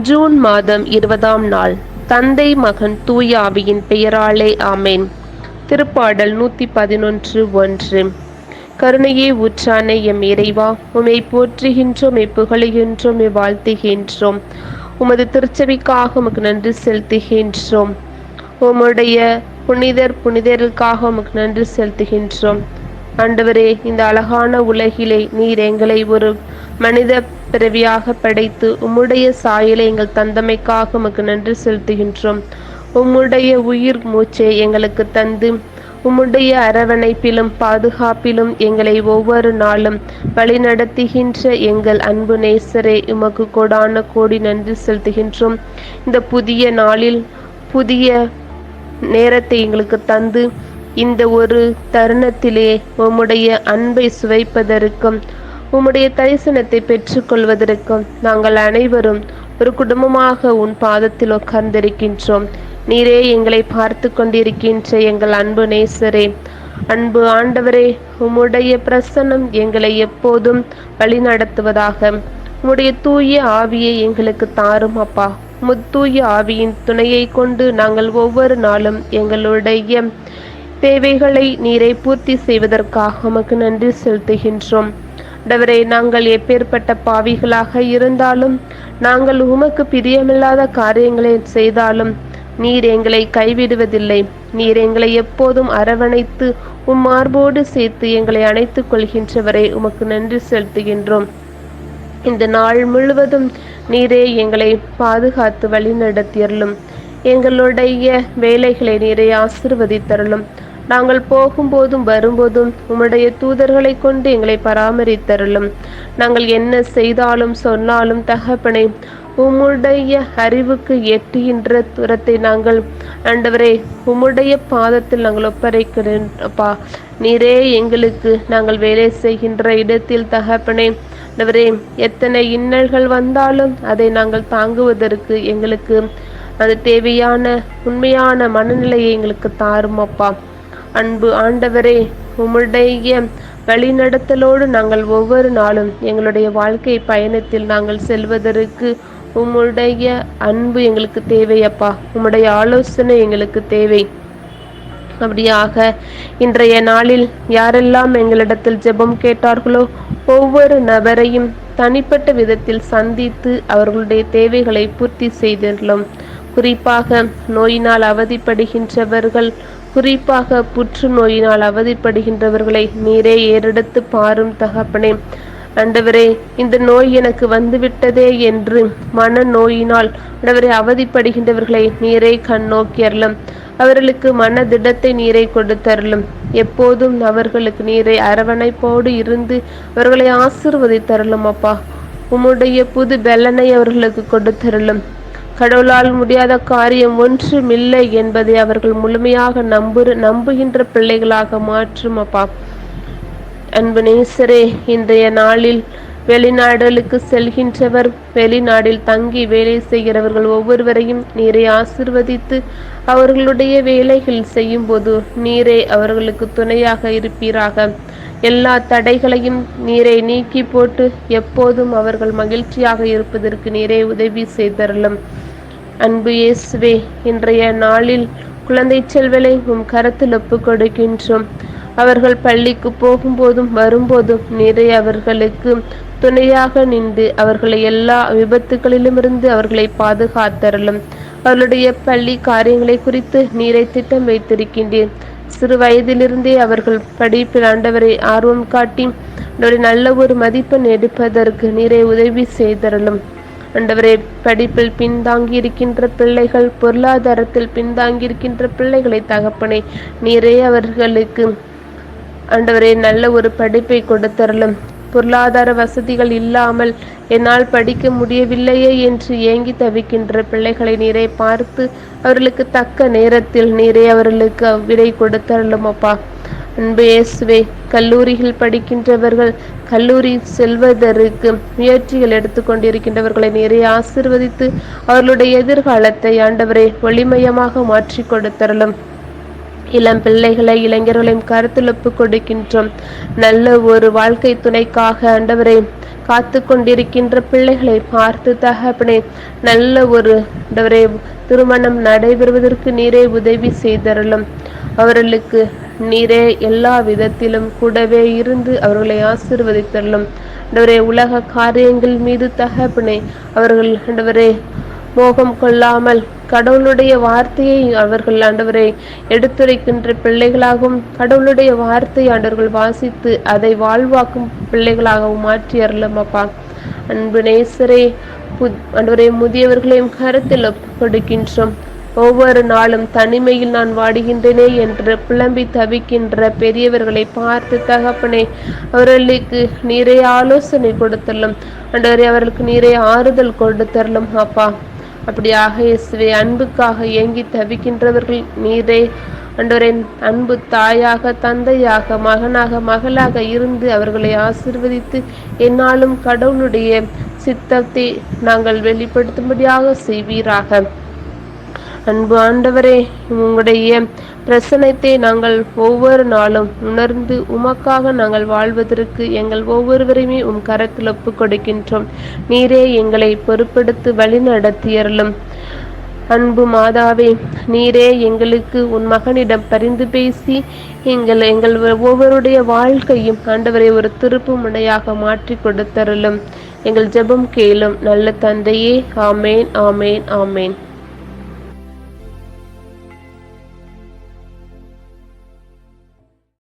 June மாதம் இருபதாம் நாள். தந்தை மகன் தூய ஆவியின் பெயராலே ஆமேன். திருப்பாடல் நூற்றி பதினொன்று ஒன்று. கருணையே ஊற்றானே எம் இறைவா உமை போற்றுகின்றோம் புகழுகின்றோம் வாழ்த்துகின்றோம். உமது திருச்சபைக்காக உமக்கு நன்றி செலுத்துகின்றோம். உம்முடைய புனிதர் புனிதருக்காக உமக்கு நன்றி செலுத்துகின்றோம். ஆண்டவரே இந்த அழகான உலகிலே நீர் எங்களை ஒரு மனித பிறவியாக படைத்து உம்முடைய சாயலை எங்கள் தந்தமைக்காக உமக்கு நன்றி செலுத்துகின்றோம். உம்முடைய உயிர் மூச்சை எங்களுக்கு தந்து உம்முடைய அரவணைப்பிலும் பாதுகாப்பிலும் எங்களை ஒவ்வொரு நாளும் வழிநடத்துகின்ற எங்கள் அன்பு நேசரே உமக்கு கொடான கோடி நன்றி செலுத்துகின்றோம். இந்த புதிய நாளில் புதிய நேரத்தை எங்களுக்கு தந்து இந்த ஒரு தருணத்திலே உம்முடைய அன்பை சுவைப்பதற்கும் உம்முடைய தரிசனத்தை பெற்றுக்கொள்வதற்கும் நாங்கள் அனைவரும் ஒரு குடும்பமாக உன் பாதத்தில் உட்கார்ந்திருக்கின்றோம். நீரே எங்களை பார்த்து கொண்டிருக்கின்ற எங்கள் அன்பு நேசரே. அன்பு ஆண்டவரே உம்முடைய பிரசன்னம் எங்களை எப்போதும் வழிநடத்துவதாக. உம்முடைய தூய ஆவியை எங்களுக்கு தாரும் அப்பா. முத்தூய ஆவியின் துணையை கொண்டு நாங்கள் ஒவ்வொரு நாளும் எங்களுடைய தேவைகளை நீரை பூர்த்தி செய்வதற்காக உமக்கு நன்றி செலுத்துகின்றோம். ஆண்டவரே நாங்கள் எப்பேற்பட்ட பாவிகளாக இருந்தாலும் நாங்கள் உமக்கு பிரியமில்லாத காரியங்களை செய்தாலும் நீர் எங்களை கைவிடுவதில்லை. நீர் எங்களை எப்போதும் அரவணைத்து உம் மார்போடு சேர்த்து எங்களை அணைத்துக் கொள்கின்றவரை உமக்கு நன்றி செலுத்துகின்றோம். இந்த நாள் முழுவதும் நீரே எங்களை பாதுகாத்து வழிநடத்தியரளும். எங்களுடைய வேலைகளை நீரை ஆசிர்வதித்தரலும் நாங்கள் போகும்போதும் வரும்போதும் உம்முடைய தூதர்களை கொண்டு எங்களை பராமரித்தருளும். நாங்கள் என்ன செய்தாலும் சொன்னாலும் தகப்பனை உம்முடைய அறிவுக்கு எட்டுகின்ற தூரத்தை நாங்கள் ஆண்டவரே உம்முடைய பாதத்தில் நாங்கள் ஒப்படைக்கிறேன் அப்பா. நீரே எங்களுக்கு நாங்கள் வேலை செய்கின்ற இடத்தில் தகப்பனே ஆண்டவரே எத்தனை இன்னல்கள் வந்தாலும் அதை நாங்கள் தாங்குவதற்கு எங்களுக்கு அது தேவையான உண்மையான மனநிலையை எங்களுக்கு தாரும் அப்பா. அன்பு ஆண்டவரே உம்முடைய வழிநடத்தலோடு நாங்கள் ஒவ்வொரு நாளும் எங்களுடைய வாழ்க்கை பயணத்தில் நாங்கள் செல்வதற்கு உம்முடைய அன்பு எங்களுக்கு தேவையப்பா உம்முடைய ஆலோசனை எங்களுக்கு தேவை. அப்படியாக இன்றைய நாளில் யாரெல்லாம் எங்களிடத்தில் ஜெபம் கேட்டார்களோ ஒவ்வொரு நபரையும் தனிப்பட்ட விதத்தில் சந்தித்து அவர்களுடைய தேவைகளை பூர்த்தி செய்துள்ளோம் குறிப்பாக நோயினால் அவதிப்படுகின்றவர்கள் குறிப்பாக புற்றுநோயினால் அவதிப்படுகின்றவர்களை நீரே ஏறெடுத்து பாரும் தகப்பனே. அண்டவரே இந்த நோய் எனக்கு வந்துவிட்டதே என்று மன நோயினால் ஆண்டவரே அவதிப்படுகின்றவர்களை நீரை கண் நோக்கியறலும் அவர்களுக்கு மன திடத்தை நீரை கொடுத்தரலும் எப்போதும் அவர்களுக்கு நீரை அரவணைப்போடு இருந்து அவர்களை ஆசிர்வதித்தரலும் அப்பா. உம்முடைய புது பெல்லனை அவர்களுக்கு கொடுத்தரலும் கடவுளால் முடியாத காரியம் ஒன்றுமில்லை என்பதை அவர்கள் முழுமையாக நம்பு நம்புகின்ற பிள்ளைகளாக மாற்றும் அப்பா. அன்பு நேசரே இன்றைய நாளில் வெளிநாடுகளுக்கு செல்கின்றவர் வெளிநாடில் தங்கி வேலை செய்கிறவர்கள் ஒவ்வொருவரையும் நீரை ஆசிர்வதித்து அவர்களுடைய வேலைகள் செய்யும் போது நீரே அவர்களுக்கு துணையாக இருப்பீராக. எல்லா தடைகளையும் நீரை நீக்கி போட்டு எப்போதும் அவர்கள் மகிழ்ச்சியாக இருப்பதற்கு நீரே உதவி செய்தரலும் அன்பு இயேசுவே இன்றைய நாளில் குழந்தை செல்வலை உம் கரத்தில் ஒப்பு கொடுக்கின்றோம். அவர்கள் பள்ளிக்கு போகும்போதும் வரும்போதும் நிறைய அவர்களுக்கு துணையாக நின்று அவர்களை எல்லா விபத்துகளிலுமிருந்து அவர்களை பாதுகாத்தரலும் அவர்களுடைய பள்ளி காரியங்களை குறித்து நீரை திட்டம் வைத்திருக்கின்றேன். சிறு வயதிலிருந்தே அவர்கள் படிப்பில் ஆண்டவரை ஆர்வம் காட்டி நல்ல ஒரு மதிப்பெண் எடுப்பதற்கு நீரை உதவி செய்தரலும் ஆண்டவரே படிப்பில் பின்தாங்கி இருக்கின்ற பிள்ளைகள் பொருளாதாரத்தில் பின்தாங்கி இருக்கின்ற பிள்ளைகளை தகப்பனை நீரே அவர்களுக்கு ஆண்டவரே நல்ல ஒரு படிப்பை கொடுத்தரலும். பொருளாதார வசதிகள் இல்லாமல் என்னால் படிக்க முடியவில்லையே என்று ஏங்கி தவிக்கின்ற பிள்ளைகளை நீரை பார்த்து அவர்களுக்கு தக்க நேரத்தில் நீரே அவர்களுக்கு விடை கொடுத்தரலும் அப்பா. அன்பு இயேசுவே கல்லூரியில் படிக்கின்றவர்கள் கல்லூரி செல்வதற்கு முயற்சிகள் எடுத்துக்கொண்டிருக்கின்றவர்களை நிறைய ஆசிர்வதித்து அவர்களுடைய எதிர்காலத்தை ஆண்டவரை ஒளிமயமாக மாற்றி கொடுத்தரலும். இளம் பிள்ளைகளை இளைஞர்களையும் கருத்துழப்பு கொடுக்கின்றோம். நல்ல ஒரு வாழ்க்கை துணைக்காக ஆண்டவரை காத்து கொண்டிருக்கின்ற பிள்ளைகளை பார்த்து தகப்பனே நல்ல ஒரு ஆண்டவரே திருமணம் நடைபெறுவதற்கு நீரே உதவி செய்தரலும். அவர்களுக்கு நீரே எல்லா விதத்திலும் கூடவே இருந்து அவர்களை ஆசீர்வதித்தள்ளும் ஆண்டவரே உலக காரியங்கள் மீது தகப்பனே அவர்கள் ஆண்டவரே மோகம் கொள்ளாமல் கடவுளுடைய வார்த்தையை அவர்கள் ஆண்டவரை எடுத்துரைக்கின்ற பிள்ளைகளாகவும் கடவுளுடைய வார்த்தை ஆண்டவர்கள் வாசித்து அதை வாழ்வாக்கும் பிள்ளைகளாகவும் மாற்றி அருளும் அப்பா. அன்பு நேசரே புத் ஆண்டவரே முதியவர்களையும் கருத்தில் கொடுக்கின்றோம். ஒவ்வொரு நாளும் தனிமையில் நான் வாடுகின்றேனே என்று புலம்பி தவிக்கின்ற பெரியவர்களை பார்த்து தகப்பனே அவர்களுக்கு நீரே ஆலோசனை கொடுத்தலும் அன்றவரை அவர்களுக்கு நீரே ஆறுதல் கொடுத்தரலும் அப்பா. அப்படியாக இயேசுவை அன்புக்காக ஏங்கி தவிக்கின்றவர்கள் நீரே. அன்றவரின் அன்பு தாயாக தந்தையாக மகனாக மகளாக இருந்து அவர்களை ஆசிர்வதித்து என்னாலும் கடவுளுடைய சித்தத்தை நாங்கள் வெளிப்படுத்தும்படியாக செய்வீராக. அன்பு ஆண்டவரே உங்களுடைய பிரசனத்தை நாங்கள் ஒவ்வொரு நாளும் உணர்ந்து உமக்காக நாங்கள் வாழ்வதற்கு எங்கள் ஒவ்வொருவரையுமே உம் கரத்தில் ஒப்பு கொடுக்கின்றோம் நீரே எங்களை பொறுப்படுத்து வழி நடத்தியறலும் அன்பு மாதாவே நீரே எங்களுக்கு உன் மகனிடம் பரிந்து பேசி எங்கள் எங்கள் ஒவ்வொருடைய வாழ்க்கையும் ஆண்டவரை ஒரு திருப்பு முனையாக மாற்றி கொடுத்தருளும். எங்கள் ஜெபம் கேளும் நல்ல தந்தையே ஆமேன் ஆமேன் ஆமேன்.